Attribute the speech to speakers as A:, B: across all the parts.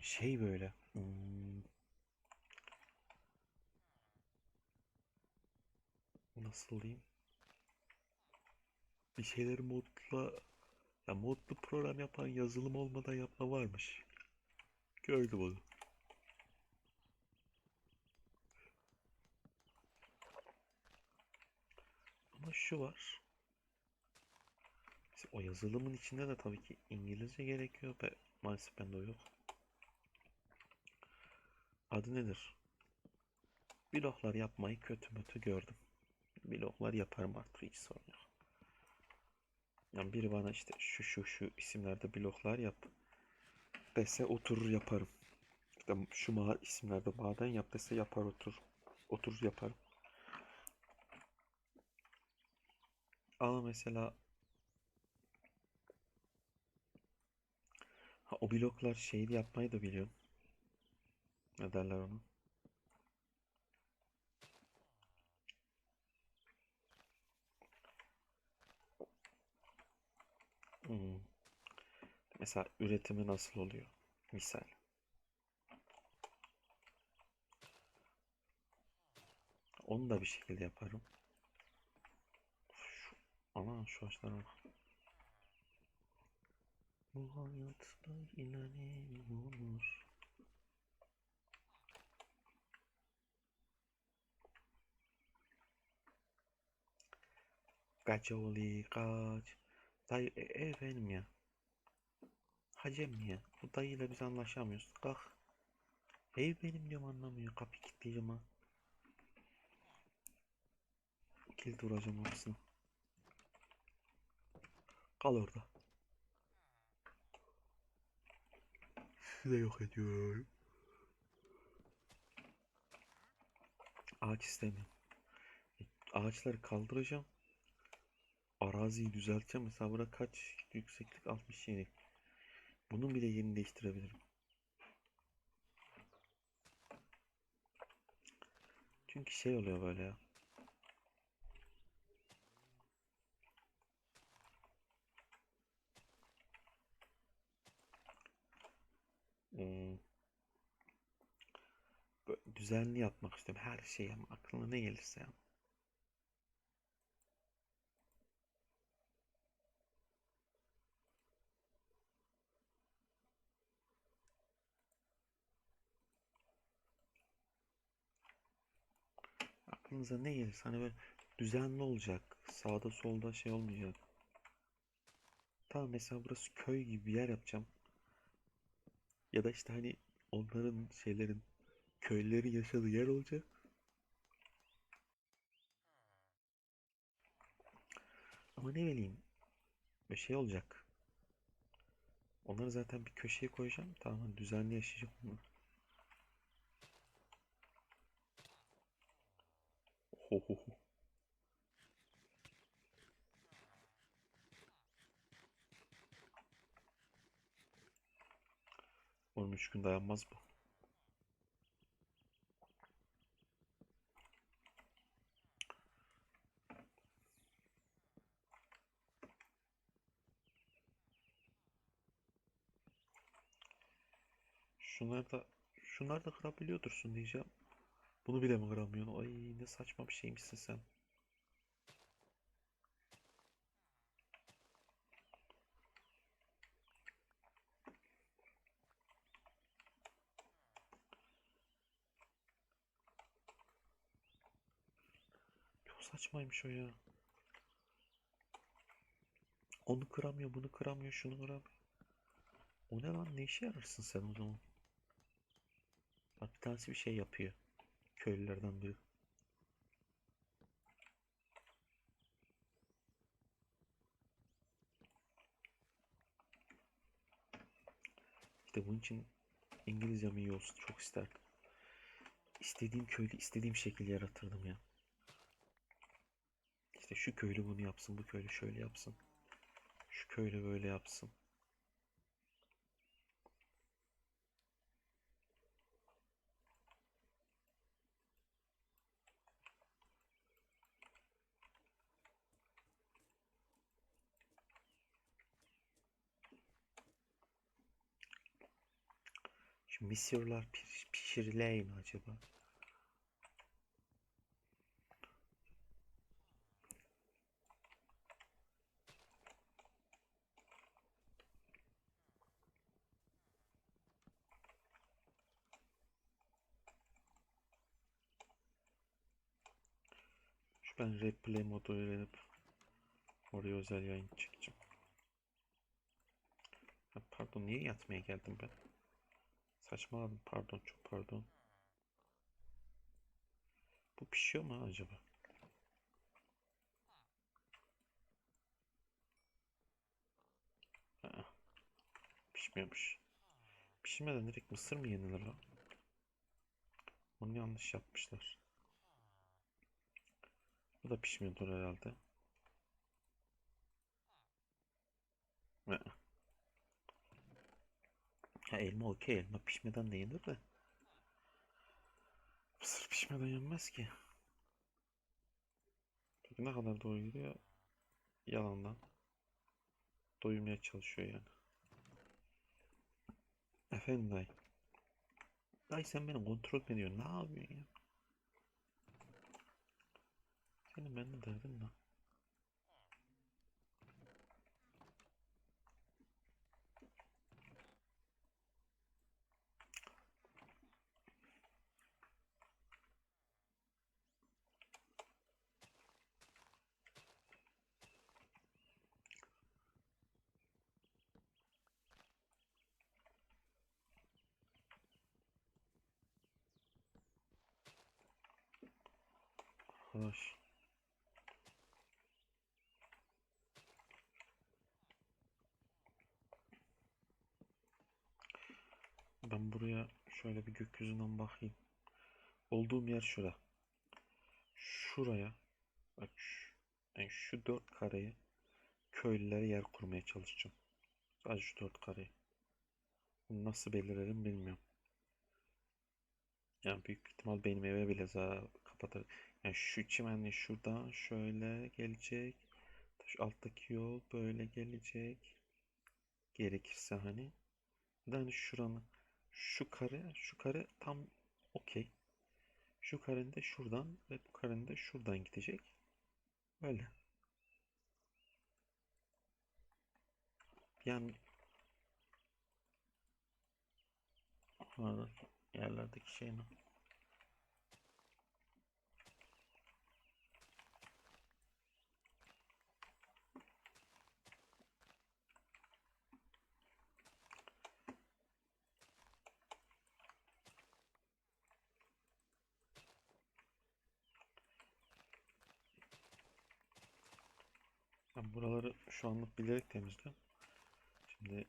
A: Şey böyle. hmm, nasıl diyeyim? Bir şeyleri modla ya modlu program yapan yazılım olmadan yapma varmış. Gördüm onu. Ama şu var. O yazılımın içinde de tabii ki İngilizce gerekiyor. Be, maalesef bende o yok. Adı nedir? Bloklar yapmayı kötü mötü gördüm. Bloklar yaparım artık hiç sorun yok. Yani biri bana işte şu şu şu isimlerde bloklar yap dese oturur yaparım. İşte şu ma isimlerde maden yap dese yapar otur. Oturur yaparım. Ama mesela ha, o bloklar şeyi yapmayı da biliyorum. Ne derler onu? Hmm. Mesela üretimi nasıl oluyor? Misal. Onu da bir şekilde yaparım. Şu, ama şu ağaçlara bak. Bu hayatta yine ne olur? Kaç oğlu kaç. Dayı e, efendim ya. Hacem ya. Bu dayıyla biz anlaşamıyoruz. Kalk. Ev benim diyorum anlamıyor. Kapı kilitleyeceğim ha. Kilit vuracağım orasına. Kal orada. Sizi de yok ediyorum. Ağaç istemiyorum. Ağaçları kaldıracağım. Araziyi düzelteceğim. Mesela burada kaç yükseklik? 67. Bunun bile yerini değiştirebilirim. Çünkü şey oluyor böyle ya. Hmm. Düzenli yapmak istiyorum. Her şeyi ama aklına ne gelirse ya. Aklınıza ne gelirse hani böyle düzenli olacak. Sağda solda şey olmayacak. Tamam mesela burası köy gibi bir yer yapacağım. Ya da işte hani onların şeylerin köylerin yaşadığı yer olacak. Ama ne bileyim bir şey olacak. Onları zaten bir köşeye koyacağım. Tamam düzenli yaşayacak. Ho ho ho. Oğlum üç gün dayanmaz bu. Şunlar da şunlar da kırabiliyordursun diyeceğim. Bunu bile mi kıramıyorsun? Ay ne saçma bir şeymişsin sen. Çok saçmaymış o ya. Onu kıramıyor, bunu kıramıyor, şunu kıramıyor. O ne lan? Ne işe yararsın sen o zaman? Bak bir tanesi bir şey yapıyor. Köylülerden biri. İşte bunun için İngilizcem iyi olsun çok isterdim. İstediğim köylü istediğim şekilde yaratırdım ya. İşte şu köylü bunu yapsın, bu köylü şöyle yapsın. Şu köylü böyle yapsın. Şu mısırlar piş- pişiriley mi acaba? Şu ben replay modu öğrenip oraya özel yayın çekeceğim. Pardon niye yatmaya geldim ben? Saçmaladım pardon çok pardon. Bu pişiyor mu acaba? Aa, pişmiyormuş. Pişmeden direkt mısır mı yenilir lan? Onu yanlış yapmışlar. Bu da pişmiyordur herhalde. Aa. Ha elma okey elma pişmeden de yenir de. Mısır pişmeden yenmez ki. Peki ne kadar doğru gidiyor? Yalandan. Doyurmaya çalışıyor yani. Efendim dayı. Dayı sen beni kontrol mü ediyorsun? Ne yapıyorsun ya? Senin benimle derdin ne? Arkadaş. Ben buraya şöyle bir gökyüzünden bakayım. Olduğum yer şura. Şuraya bak şu, yani şu dört kareye köylülere yer kurmaya çalışacağım. Sadece şu dört kareyi. Bunu nasıl belirlerim bilmiyorum. Yani büyük ihtimal benim eve bile kapatır. Yani şu çimenli şuradan şöyle gelecek. Şu alttaki yol böyle gelecek. Gerekirse hani. Hani şuranın şu kare şu kare tam okey. Şu karenin de şuradan ve bu karenin de şuradan gidecek. Böyle. Yani yerlerdeki şey ne? Ben buraları şu anlık bilerek temizliyorum. Şimdi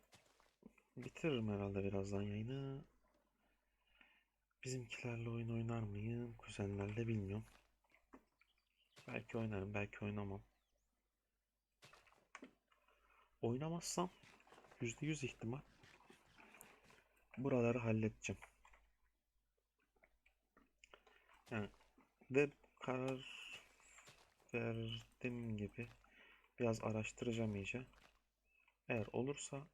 A: bitiririm herhalde birazdan yayını. Bizimkilerle oyun oynar mıyım? Kuzenlerle bilmiyorum. Belki oynarım, belki oynamam. Oynamazsam %100 ihtimal buraları halledeceğim. Yani ve karar verdim gibi biraz araştıracağım iyice. Eğer olursa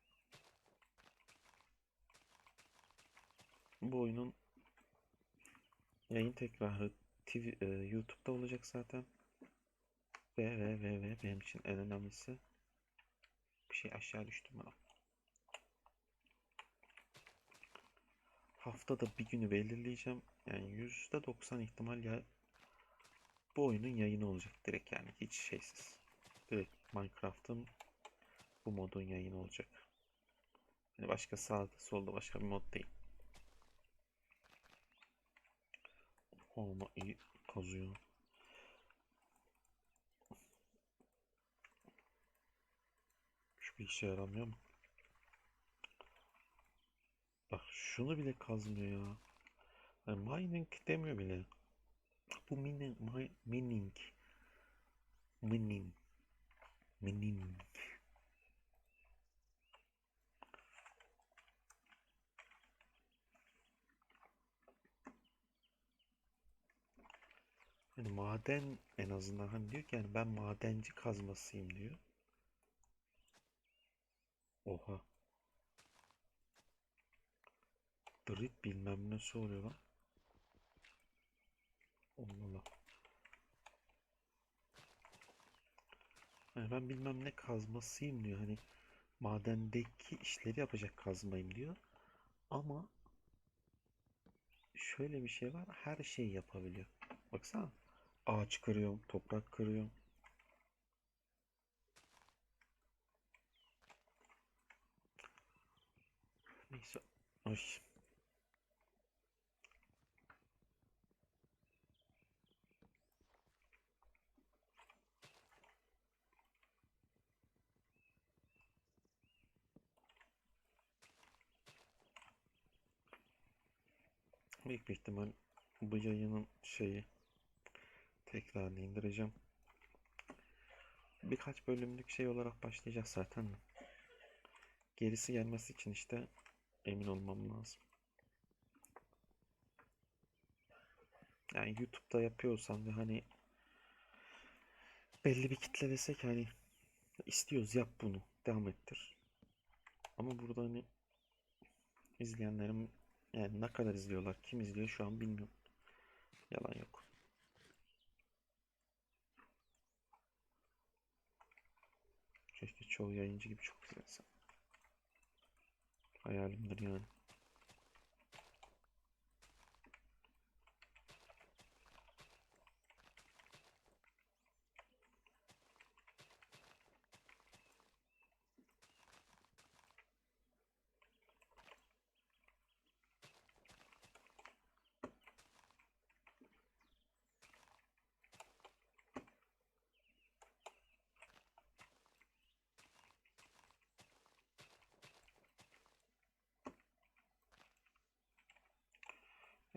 A: bu oyunun yayın tekrarı TV, e, YouTube'da olacak zaten. Ve ve ve ve benim için en önemlisi bir şey aşağı düştü bana. Haftada bir günü belirleyeceğim. Yani %90 ihtimal ya bu oyunun yayını olacak direkt yani hiç şeysiz. Direkt Minecraft'ın bu modun yayını olacak. Yani başka sağda solda başka bir mod değil. Olma iyi kazıyor. Şu bir işe yaramıyor mu? Bak şunu bile kazmıyor ya. Yani mining demiyor bile. Bu mining, mi- mining. Mining. Mining. Yani maden en azından hani diyor ki yani ben madenci kazmasıyım diyor. Oha. Drit bilmem ne oluyor lan. Allah Allah. Hani ben bilmem ne kazmasıyım diyor. Hani madendeki işleri yapacak kazmayım diyor. Ama şöyle bir şey var. Her şeyi yapabiliyor. Baksana. Ağaç kırıyorum, toprak kırıyorum. Neyse. Ay. Büyük bir ihtimal bu yayının şeyi tekrarını indireceğim. Birkaç bölümlük şey olarak başlayacak zaten. Gerisi gelmesi için işte emin olmam lazım. Yani YouTube'da yapıyorsam ve hani belli bir kitle desek hani istiyoruz yap bunu devam ettir. Ama burada hani izleyenlerim yani ne kadar izliyorlar kim izliyor şu an bilmiyorum. Yalan yok. Keşke çoğu yayıncı gibi çok izlensem. Hayalimdir yani.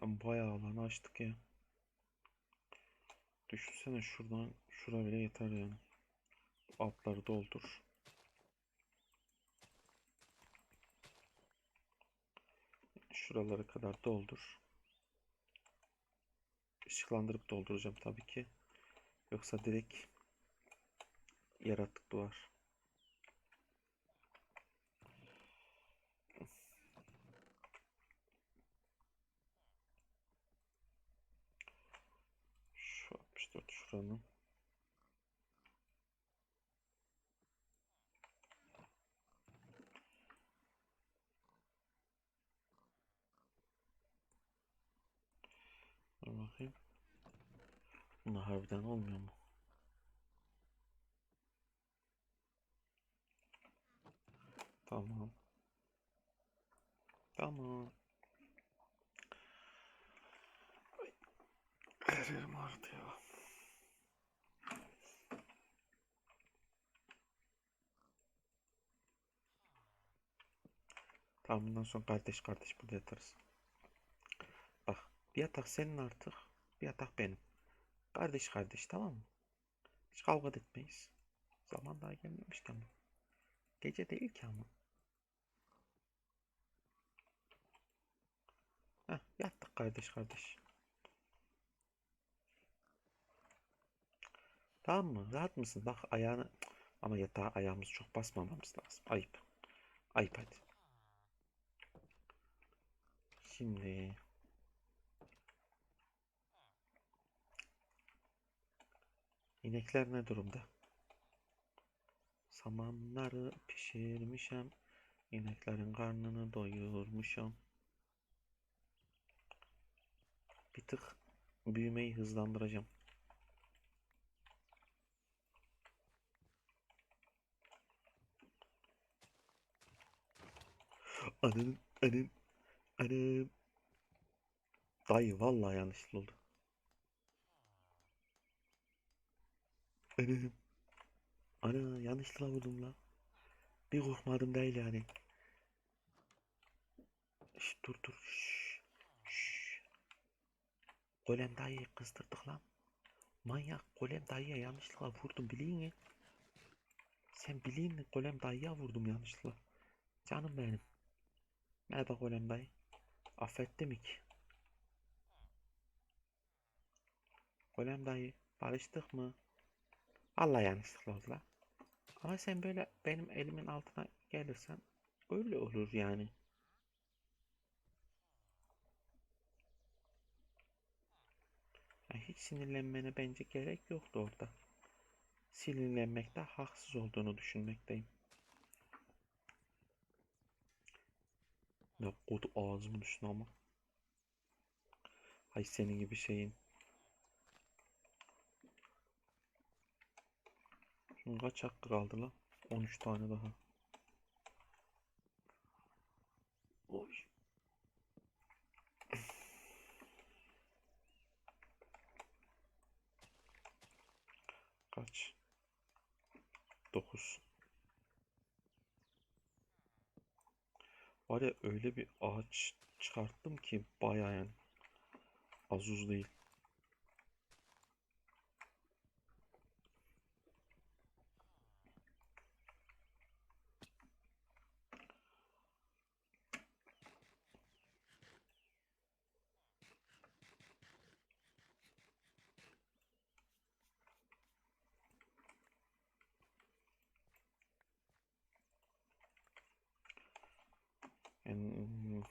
A: Ya bayağı alan açtık ya. Düşünsene şuradan şura bile yeter yani. Altları doldur. Şuralara kadar doldur. Işıklandırıp dolduracağım tabii ki. Yoksa direkt yaratık doğar. Şu 64 şuranın. Dur bakayım. Bunlar harbiden olmuyor mu? Tamam. Tamam. Her yerim ağrıdı Tamam bundan sonra kardeş kardeş burada yatarız. Bak bir yatak senin artık. Bir yatak benim. Kardeş kardeş tamam mı? Hiç kavga etmeyiz. Zaman daha gelmemiş ama. Gece değil ki ama. Heh, yattık kardeş kardeş. Tamam mı? Rahat mısın? Bak ayağını... Ama yatağa ayağımızı çok basmamamız lazım. Ayıp. Ayıp hadi. Şimdi... İnekler ne durumda? Samanları pişirmişem. İneklerin karnını doyurmuşam. Bir tık büyümeyi hızlandıracağım. Ananın, anın, anım. Dayı vallahi yanlışlıkla oldu. Anam. Ana yanlışlıkla vurdum la. Bir korkmadım değil yani. Şş, dur dur. Şş, şş. Golem dayıyı kızdırdık lan. Manyak Golem dayıya yanlışlıkla vurdum bilin mi? Sen bilin mi Golem dayıya vurdum yanlışlıkla. Canım benim. Merhaba Golem dayı. Affetti mi ki? Golem dayı barıştık mı? Allah yanlışlıkla oldu la. Ama sen böyle benim elimin altına gelirsen öyle olur yani. yani hiç sinirlenmene bence gerek yoktu orada. Sinirlenmekte haksız olduğunu düşünmekteyim. Ne kodu ağzımın üstüne ama. Hay senin gibi şeyin. Şunun kaç hakkı kaldı lan? 13 tane daha. Oy. Kaç? 9. Var ya öyle bir ağaç çıkarttım ki bayağı yani. Az uz değil.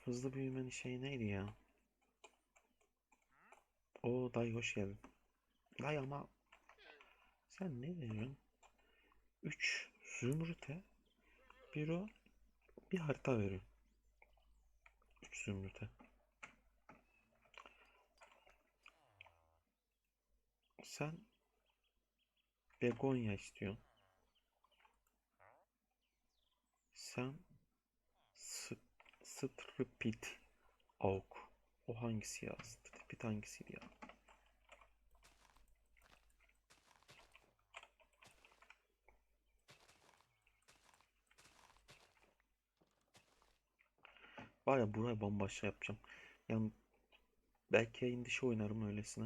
A: Hızlı büyümenin şeyi neydi ya? O dayı hoş geldin. Dayı ama sen ne veriyorsun? 3 zümrüte bir o bir harita veriyor. 3 zümrüte. Sen begonya istiyorsun. Sen Stripit Auk. O hangisi ya? Stripit hangisiydi ya? Var ya burayı bambaşka yapacağım. Yani belki yayın dışı oynarım öylesine.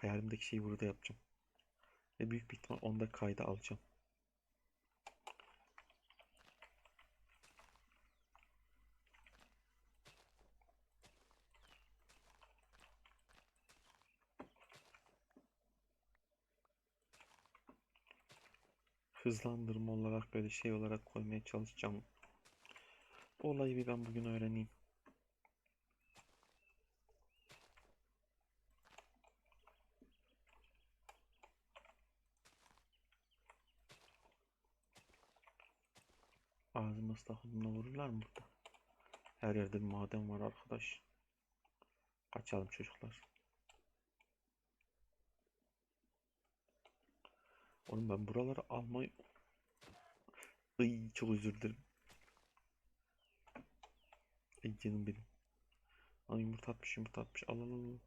A: Hayalimdeki şeyi burada yapacağım. Ve büyük bir ihtimal onu da kayda alacağım. Hızlandırma olarak böyle şey olarak koymaya çalışacağım. Bu olayı bir ben bugün öğreneyim. Ağzıma tahımla vururlar mı burada? Her yerde bir maden var arkadaş. Kaçalım çocuklar. Oğlum ben buraları almayı... Iy, çok özür dilerim. Ay canım benim. Ay yumurta atmış yumurta atmış. Al al al.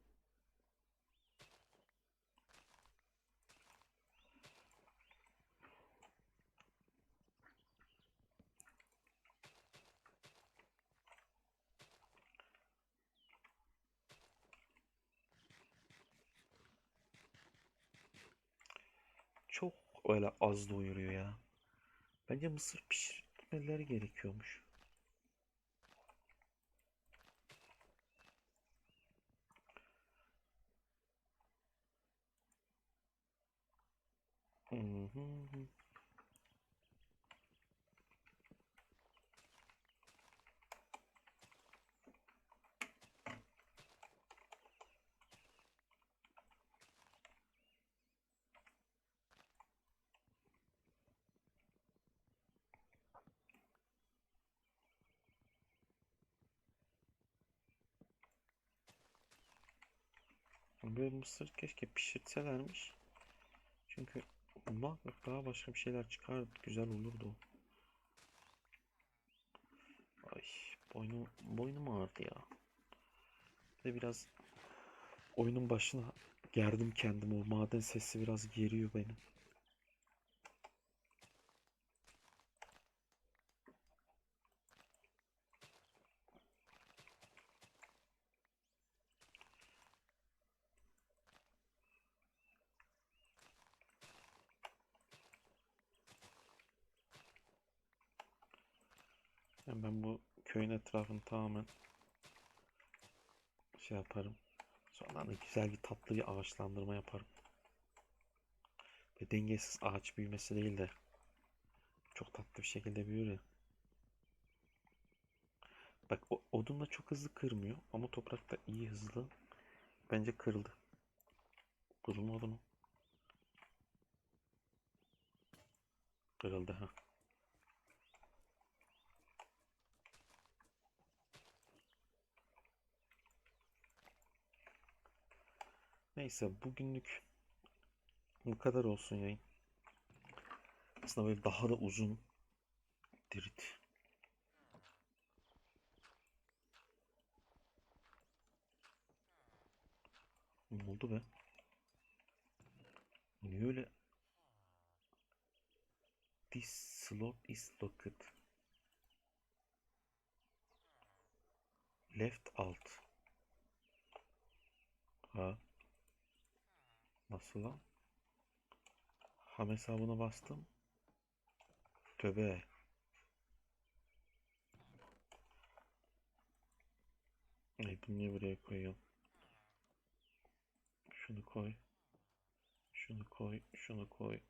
A: Çok öyle az doyuruyor ya. Bence mısır pişirmeleri gerekiyormuş. Hı Böyle mısır keşke pişirtselermiş. Çünkü muhakkak daha başka bir şeyler çıkar güzel olurdu. Ay boynum boynum ağrıdı ya. Bir de biraz oyunun başına gerdim kendimi. O maden sesi biraz geriyor beni. Yani ben bu köyün etrafını tamamen şey yaparım. Sonra da güzel bir tatlı bir ağaçlandırma yaparım. Ve dengesiz ağaç büyümesi değil de çok tatlı bir şekilde büyür ya. Bak o, odunla çok hızlı kırmıyor ama toprakta iyi hızlı. Bence kırıldı. Kırılmadı mı? Kırıldı ha. Neyse bugünlük bu kadar olsun yayın. Aslında böyle daha da uzun dirit. Ne oldu be? Niye öyle? This slot is locked. Left alt. Ha. Nasıl lan? Ham hesabına bastım. Töbe. Ay bunu niye buraya koyuyorum? Şunu koy. Şunu koy. Şunu koy.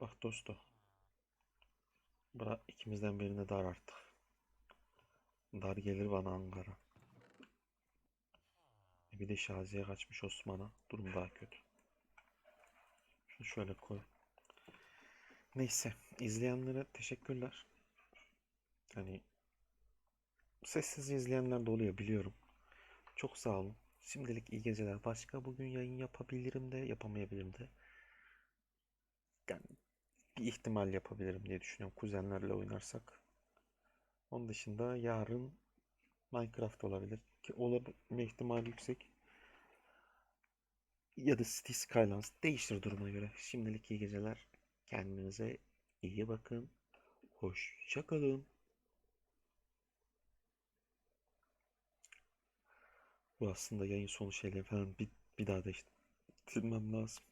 A: Bak dosto. Bırak ikimizden birine dar artık. Dar gelir bana Ankara. Bir de Şazi'ye kaçmış Osman'a. Durum daha kötü. Şunu şöyle koy. Neyse. izleyenlere teşekkürler. Hani sessiz izleyenler de oluyor biliyorum. Çok sağ olun. Şimdilik iyi geceler. Başka bugün yayın yapabilirim de yapamayabilirim de. Yani bir ihtimal yapabilirim diye düşünüyorum kuzenlerle oynarsak. Onun dışında yarın Minecraft olabilir ki olabilme ihtimali yüksek. Ya da City Skylines değiştir duruma göre. Şimdilik iyi geceler. Kendinize iyi bakın. Hoşça kalın. Bu aslında yayın sonu şeyleri falan bir, bir daha değiştirmem lazım.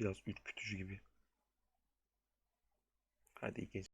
A: Biraz ürkütücü gibi. Hadi iyi geceler.